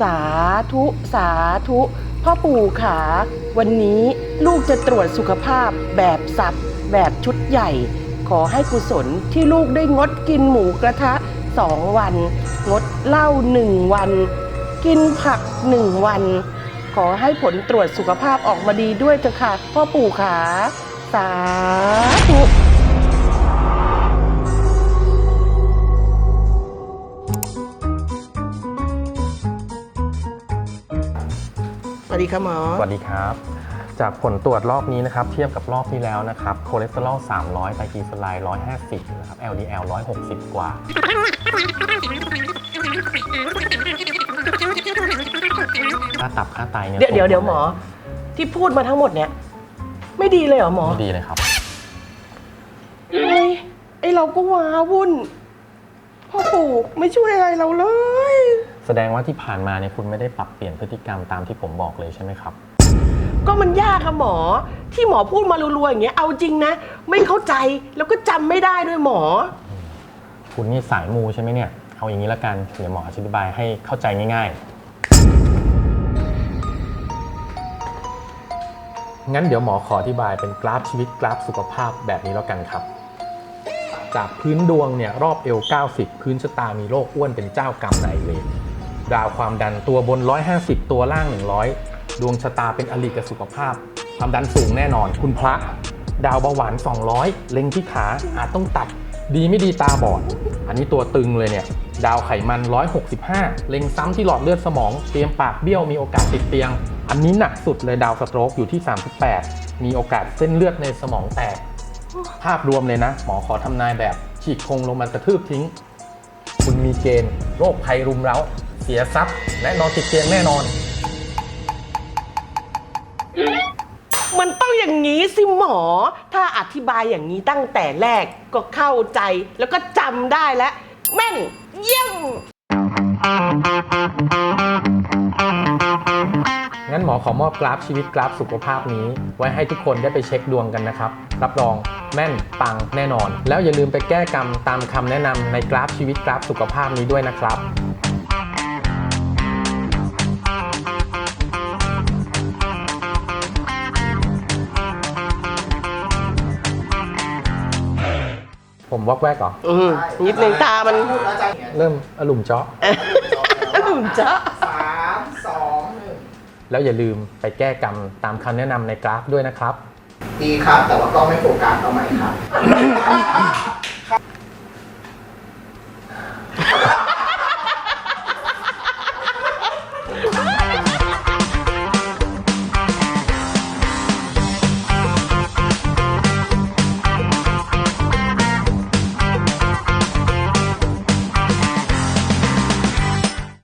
สาธุ สาธุ พ่อปู่ขา วันนี้ลูกจะตรวจสุขภาพแบบสับแบบชุดใหญ่ ขอให้กุศลที่ลูกได้งดกินหมูกระทะสองวัน งดเหล้าหนึ่งวัน กินผักหนึ่งวัน ขอให้ผลตรวจสุขภาพออกมาดีด้วยเถอะค่ะ พ่อปู่ขา สาธุ วัสดีค่ะหมอ สวัสดีครับ จากผลตรวจรอบนี้นะครับ เทียบกับรอบที่แล้วนะครับคอเลสเตอรอล 300ไตรกลีเซอไรด์150 นะครับ LDL 160 กว่า ค่าตับค่าไตเนี่ยเดี๋ยวเดี๋ยวสูงเดี๋ยวหมอ ที่พูดมาทั้งหมดเนี่ย ไม่ดีเลยเหรอหมอไม่ดีเลยครับ ไอ้ไอเราก็ว้าวุ่นพ่อปู่ไม่ช่วยอะไรเราเลย แสดงว่าที่ผ่านมาเนี่ยคุณไม่ได้ปรับเปลี่ยนพฤติกรรมตามที่ผมบอกเลยใช่ไหมครับ ก็มันยากค่ะหมอ ที่หมอพูดมารัวๆอย่างเงี้ยเอาจริงนะ ไม่เข้าใจแล้วก็จำไม่ได้ด้วยหมอ คุณนี่สายมูใช่ไหมเนี่ย เอาอย่างนี้ละกัน เดี๋ยวหมออธิบายให้เข้าใจง่ายๆ งั้นเดี๋ยวหมอขออธิบายเป็นกราฟชีวิตกราฟสุขภาพแบบนี้แล้วกันครับ จากพื้นดวงเนี่ยรอบเอว90 พื้นชะตามีโรคอ้วนเป็นเจ้ากรรมนายเวร ดาวความดันตัวบน 150 ตัวล่าง 100 ดวงชะตาเป็นอลิกับสุขภาพ ความดันสูงแน่นอน คุณพระ ดาวเบาหวาน 200 เล็งที่ขาอาจต้องตัด ดีไม่ดีตาบอด อันนี้ตัวตึงเลยเนี่ย ดาวไขมัน 165 เล็งซ้ำที่หลอดเลือดสมอง เตรียมปากเบี้ยวมีโอกาสติดเตียง อันนี้หนักสุดเลยดาวสโตรกอยู่ที่ 38 มีโอกาสเส้นเลือดในสมองแตก ภาพรวมเลยนะ หมอขอทำนายแบบฉีกโครงลงมากระทืบทิ้ง คุณมีเกณฑ์โรคภัยรุมเร้า เสียทรัพย์และนอนติดเตียงแน่นอน มันต้องอย่างนี้สิหมอ ถ้าอธิบายอย่างนี้ตั้งแต่แรกก็เข้าใจแล้วก็จำได้แล้ว แม่นเยี่ยม งั้นหมอขอมอบกราฟชีวิตกราฟสุขภาพนี้ ไว้ให้ทุกคนได้ไปเช็คดวงกันนะครับ รับรองแม่นปังแน่นอน แล้วอย่าลืมไปแก้กรรมตามคำแนะนำในกราฟชีวิตกราฟสุขภาพนี้ด้วยนะครับ ผมวอกแวกเหรอ อืมนิดนึงตามันพูดแล้วอาจารย์เนี่ยเริ่มอลุ่มเจาะ หนุ่มจ๊ะสามสองหนึ่งแล้วอย่าลืมไปแก้กรรมตามคำแนะนำในกราฟด้วยนะครับ ดีครับ แต่ว่าก็ไม่โฟกัสเอาใหม่ครับ